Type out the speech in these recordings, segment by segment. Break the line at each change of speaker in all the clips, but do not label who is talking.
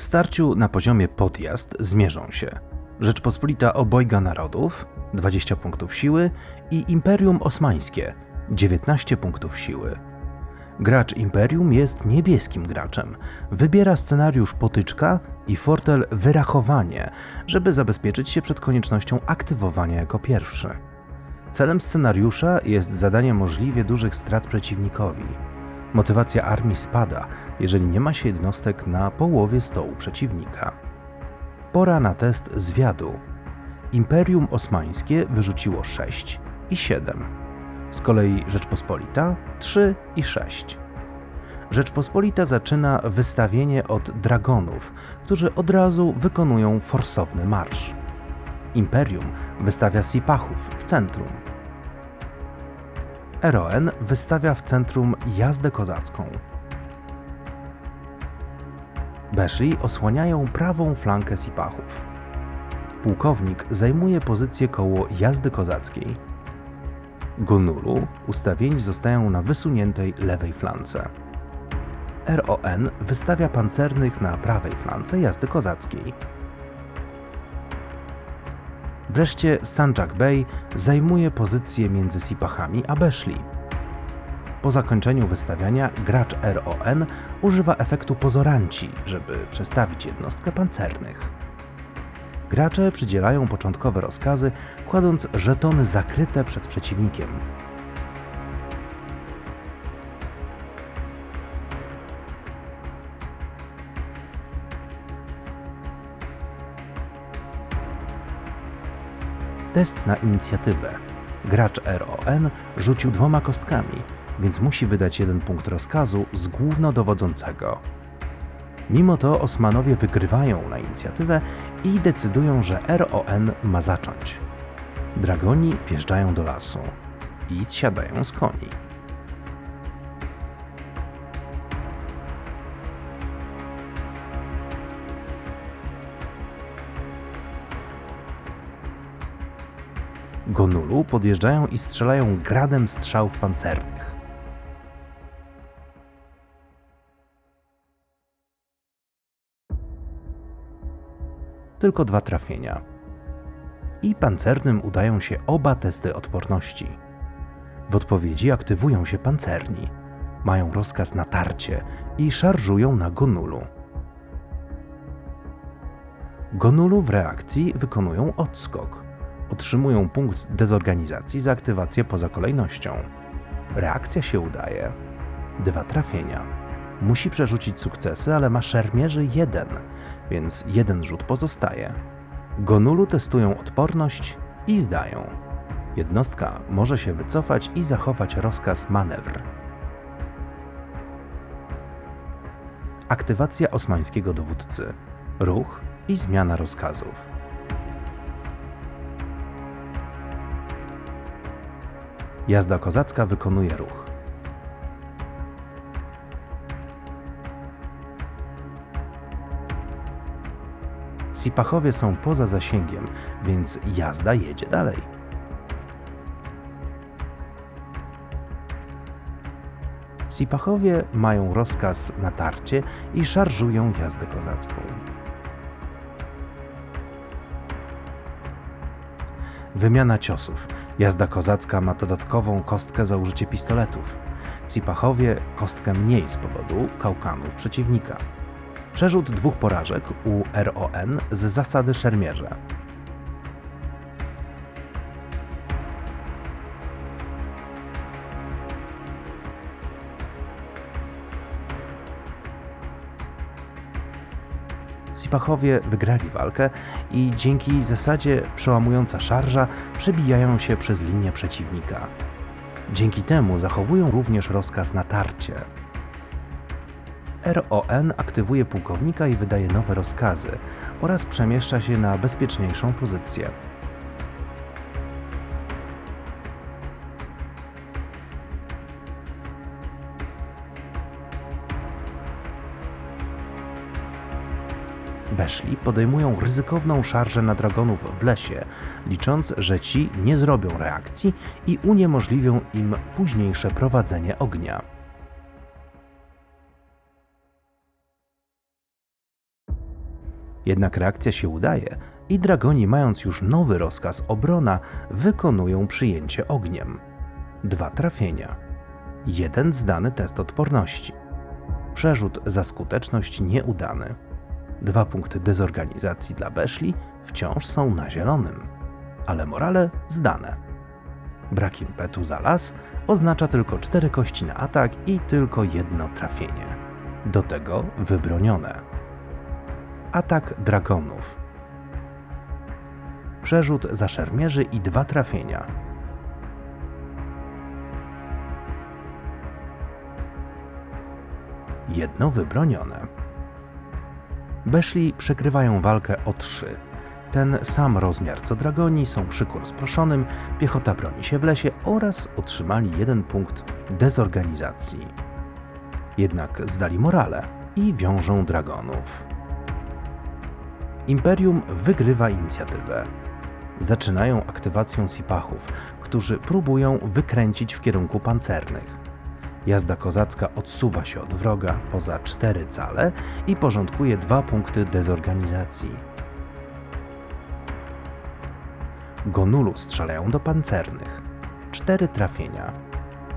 W starciu na poziomie podjazd zmierzą się Rzeczpospolita Obojga Narodów 20 punktów siły i Imperium Osmańskie 19 punktów siły. Gracz Imperium jest niebieskim graczem. Wybiera scenariusz potyczka i fortel wyrachowanie, żeby zabezpieczyć się przed koniecznością aktywowania jako pierwszy. Celem scenariusza jest zadanie możliwie dużych strat przeciwnikowi. Motywacja armii spada, jeżeli nie ma się jednostek na połowie stołu przeciwnika. Pora na test zwiadu. Imperium Osmańskie wyrzuciło 6 i 7. Z kolei Rzeczpospolita 3 i 6. Rzeczpospolita zaczyna wystawienie od dragonów, którzy od razu wykonują forsowny marsz. Imperium wystawia sipachów w centrum. RON wystawia w centrum jazdę kozacką. Beszli osłaniają prawą flankę sipachów. Pułkownik zajmuje pozycję koło jazdy kozackiej. Gonulu ustawieni zostają na wysuniętej lewej flance. RON wystawia pancernych na prawej flance jazdy kozackiej. Wreszcie Sanjak Bey zajmuje pozycję między Sipachami a Beszli. Po zakończeniu wystawiania gracz RON używa efektu pozoranci, żeby przestawić jednostkę pancernych. Gracze przydzielają początkowe rozkazy, kładąc żetony zakryte przed przeciwnikiem. Test na inicjatywę. Gracz RON rzucił dwoma kostkami, więc musi wydać jeden punkt rozkazu z głównodowodzącego. Mimo to Osmanowie wygrywają na inicjatywę i decydują, że RON ma zacząć. Dragoni wjeżdżają do lasu i zsiadają z koni. Gonulu podjeżdżają i strzelają gradem strzałów pancernych. Tylko dwa trafienia. I pancernym udają się oba testy odporności. W odpowiedzi aktywują się pancerni. Mają rozkaz na tarcie i szarżują na Gonulu. Gonulu w reakcji wykonują odskok otrzymują punkt dezorganizacji za aktywację poza kolejnością. Reakcja się udaje. Dwa trafienia. Musi przerzucić sukcesy, ale ma szermierzy jeden, więc jeden rzut pozostaje. Gonulu testują odporność i zdają. Jednostka może się wycofać i zachować rozkaz manewr. Aktywacja osmańskiego dowódcy. Ruch i zmiana rozkazów. Jazda kozacka wykonuje ruch. Sipachowie są poza zasięgiem, więc jazda jedzie dalej. Sipachowie mają rozkaz na tarcie i szarżują jazdę kozacką. Wymiana ciosów. Jazda kozacka ma dodatkową kostkę za użycie pistoletów. Sipachowie kostkę mniej z powodu kałkanów przeciwnika. Przerzut dwóch porażek u RON z zasady szermierza. Sipachowie wygrali walkę i dzięki zasadzie przełamująca szarża przebijają się przez linię przeciwnika. Dzięki temu zachowują również rozkaz na tarcie. RON aktywuje pułkownika i wydaje nowe rozkazy oraz przemieszcza się na bezpieczniejszą pozycję. Beszli podejmują ryzykowną szarżę na dragonów w lesie, licząc, że ci nie zrobią reakcji i uniemożliwią im późniejsze prowadzenie ognia. Jednak reakcja się udaje i dragoni, mając już nowy rozkaz obrona, wykonują przyjęcie ogniem. Dwa trafienia. Jeden zdany test odporności. Przerzut za skuteczność nieudany. Dwa punkty dezorganizacji dla Beszli wciąż są na zielonym, ale morale zdane. Brak impetu za las oznacza tylko cztery kości na atak i tylko jedno trafienie. Do tego wybronione. Atak dragonów. Przerzut za szermierzy i dwa trafienia. Jedno wybronione. Beszli przegrywają walkę o trzy. Ten sam rozmiar co dragoni są szyku rozproszonym, piechota broni się w lesie oraz otrzymali jeden punkt dezorganizacji. Jednak zdali morale i wiążą dragonów. Imperium wygrywa inicjatywę. Zaczynają aktywacją sipachów, którzy próbują wykręcić w kierunku pancernych. Jazda kozacka odsuwa się od wroga poza cztery cale i porządkuje dwa punkty dezorganizacji. Gonulu strzelają do pancernych. Cztery trafienia.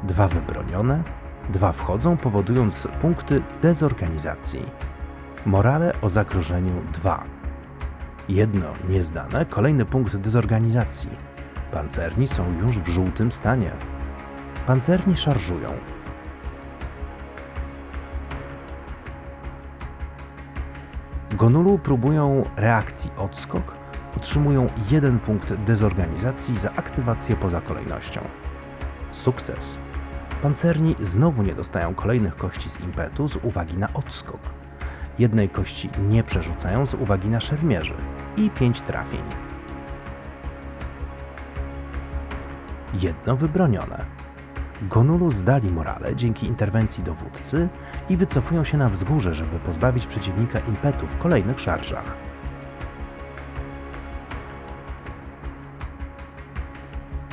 Dwa wybronione, dwa wchodzą, powodując punkty dezorganizacji. Morale o zagrożeniu 2. Jedno niezdane, kolejny punkt dezorganizacji. Pancerni są już w żółtym stanie. Pancerni szarżują. Gonulu próbują reakcji odskok, otrzymują jeden punkt dezorganizacji za aktywację poza kolejnością. Sukces. Pancerni znowu nie dostają kolejnych kości z impetu z uwagi na odskok. Jednej kości nie przerzucają z uwagi na szermierzy i pięć trafień. Jedno wybronione. Gonulu zdali morale dzięki interwencji dowódcy i wycofują się na wzgórze, żeby pozbawić przeciwnika impetu w kolejnych szarżach.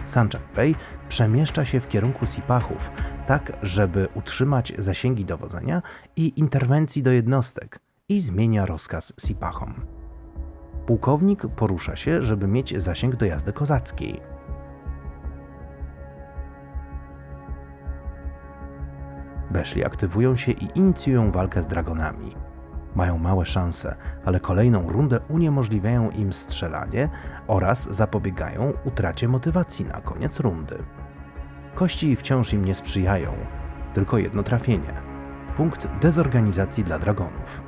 Sanchak Bey przemieszcza się w kierunku Sipachów, tak żeby utrzymać zasięgi dowodzenia i interwencji do jednostek i zmienia rozkaz Sipachom. Pułkownik porusza się, żeby mieć zasięg do jazdy kozackiej. Beszli aktywują się i inicjują walkę z dragonami. Mają małe szanse, ale kolejną rundę uniemożliwiają im strzelanie oraz zapobiegają utracie motywacji na koniec rundy. Kości wciąż im nie sprzyjają, tylko jedno trafienie. Punkt dezorganizacji dla dragonów.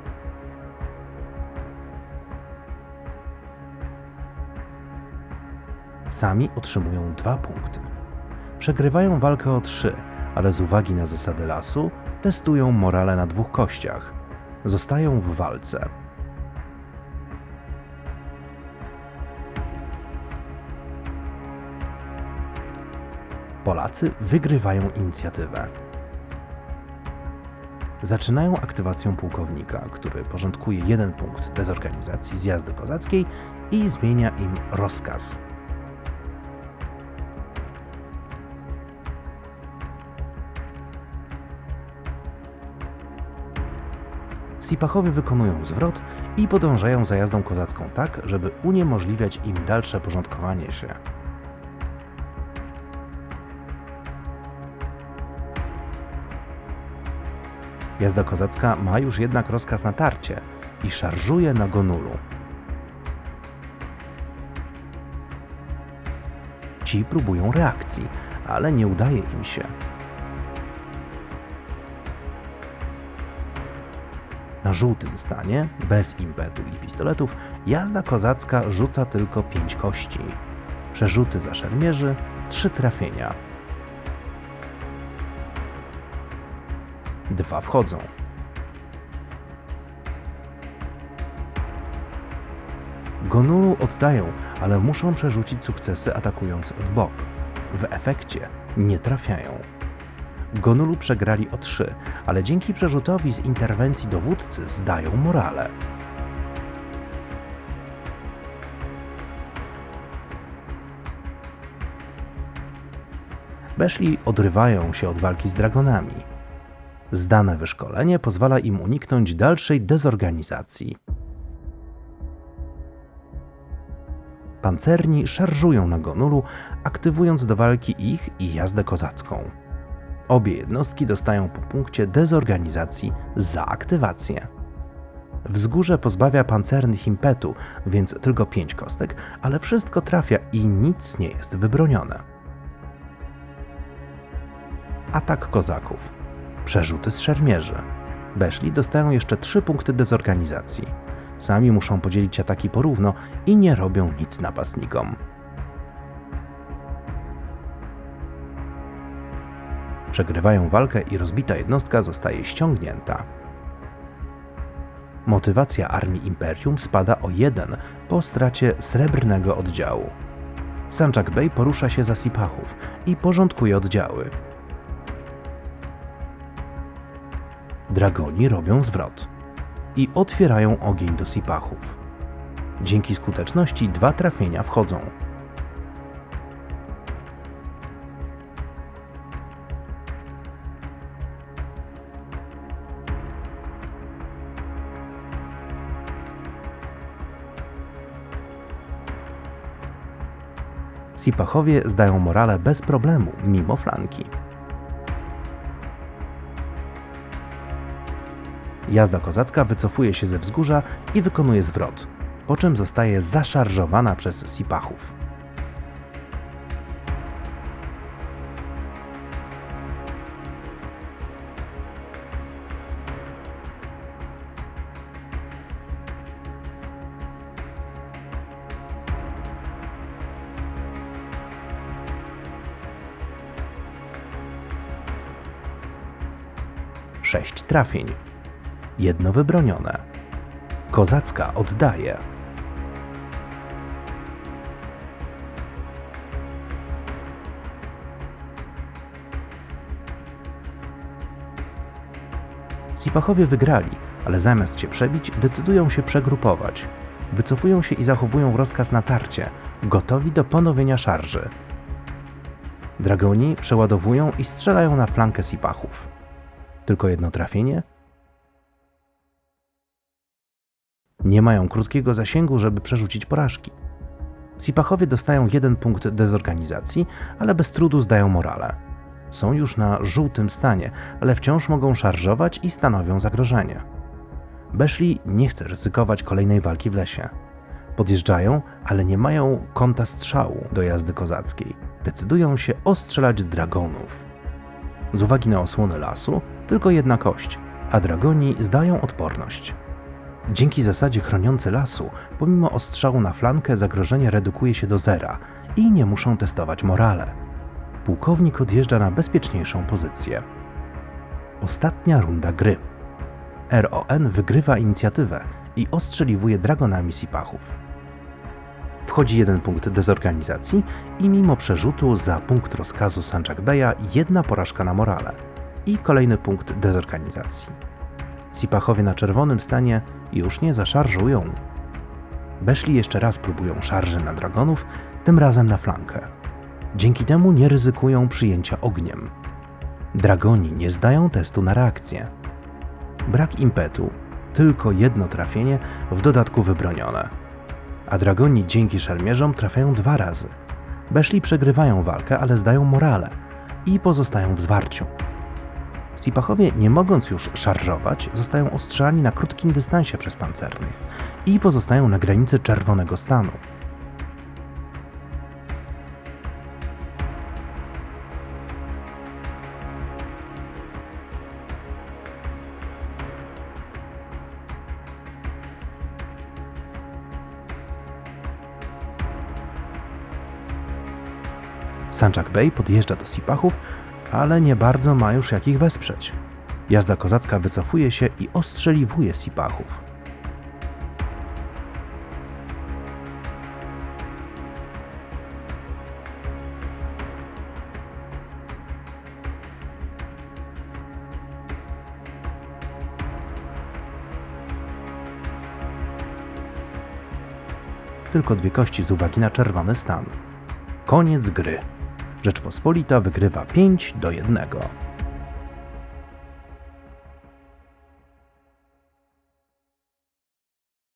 Sami otrzymują dwa punkty. Przegrywają walkę o trzy, ale z uwagi na zasady lasu testują morale na dwóch kościach. Zostają w walce. Polacy wygrywają inicjatywę. Zaczynają aktywacją pułkownika, który porządkuje jeden punkt dezorganizacji zjazdy kozackiej i zmienia im rozkaz. Sipachowie wykonują zwrot i podążają za jazdą kozacką tak, żeby uniemożliwiać im dalsze porządkowanie się. Jazda kozacka ma już jednak rozkaz na tarcie i szarżuje na Gonulu. Ci próbują reakcji, ale nie udaje im się. Na żółtym stanie, bez impetu i pistoletów, jazda kozacka rzuca tylko pięć kości. Przerzuty za szermierzy, trzy trafienia. Dwa wchodzą. Gonulu oddają, ale muszą przerzucić sukcesy atakując w bok. W efekcie nie trafiają. Gonulu przegrali o 3, ale dzięki przerzutowi z interwencji dowódcy zdają morale. Beszli odrywają się od walki z dragonami. Zdane wyszkolenie pozwala im uniknąć dalszej dezorganizacji. Pancerni szarżują na Gonulu, aktywując do walki ich i jazdę kozacką. Obie jednostki dostają po punkcie dezorganizacji za aktywację. Wzgórze pozbawia pancernych impetu, więc tylko 5 kostek, ale wszystko trafia i nic nie jest wybronione. Atak kozaków. Przerzuty z szermierzy. Beszli dostają jeszcze 3 punkty dezorganizacji. Sami muszą podzielić ataki porówno i nie robią nic napastnikom. Przegrywają walkę i rozbita jednostka zostaje ściągnięta. Motywacja armii Imperium spada o jeden po stracie srebrnego oddziału. Sanjak Bey porusza się za Sipachów i porządkuje oddziały. Dragoni robią zwrot i otwierają ogień do Sipachów. Dzięki skuteczności dwa trafienia wchodzą. Sipachowie zdają morale bez problemu, mimo flanki. Jazda kozacka wycofuje się ze wzgórza i wykonuje zwrot, po czym zostaje zaszarżowana przez Sipachów. Sześć trafień. Jedno wybronione. Kozacka oddaje. Sipachowie wygrali, ale zamiast się przebić, decydują się przegrupować. Wycofują się i zachowują rozkaz na tarcie, gotowi do ponowienia szarży. Dragoni przeładowują i strzelają na flankę Sipachów. Tylko jedno trafienie? Nie mają krótkiego zasięgu, żeby przerzucić porażki. Sipachowie dostają jeden punkt dezorganizacji, ale bez trudu zdają morale. Są już na żółtym stanie, ale wciąż mogą szarżować i stanowią zagrożenie. Beszli nie chce ryzykować kolejnej walki w lesie. Podjeżdżają, ale nie mają kąta strzału do jazdy kozackiej. Decydują się ostrzelać dragonów. Z uwagi na osłony lasu, tylko jedna kość, a dragoni zdają odporność. Dzięki zasadzie chroniący lasu, pomimo ostrzału na flankę, zagrożenie redukuje się do zera i nie muszą testować morale. Pułkownik odjeżdża na bezpieczniejszą pozycję. Ostatnia runda gry. RON wygrywa inicjatywę i ostrzeliwuje dragonami Sipachów. Wchodzi jeden punkt dezorganizacji i mimo przerzutu za punkt rozkazu Sanjak Beya jedna porażka na morale i kolejny punkt dezorganizacji. Sipachowie na czerwonym stanie już nie zaszarżują. Beszli jeszcze raz próbują szarży na dragonów, tym razem na flankę. Dzięki temu nie ryzykują przyjęcia ogniem. Dragoni nie zdają testu na reakcję. Brak impetu, tylko jedno trafienie, w dodatku wybronione. A dragoni dzięki szermierzom trafiają dwa razy. Beszli przegrywają walkę, ale zdają morale i pozostają w zwarciu. Sipachowie, nie mogąc już szarżować, zostają ostrzelani na krótkim dystansie przez pancernych i pozostają na granicy czerwonego stanu. Sanjak Bey podjeżdża do Sipachów, ale nie bardzo ma już jak ich wesprzeć. Jazda kozacka wycofuje się i ostrzeliwuje Sipachów. Tylko dwie kości z uwagi na czerwony stan. Koniec gry. Rzeczpospolita wygrywa 5 do 1.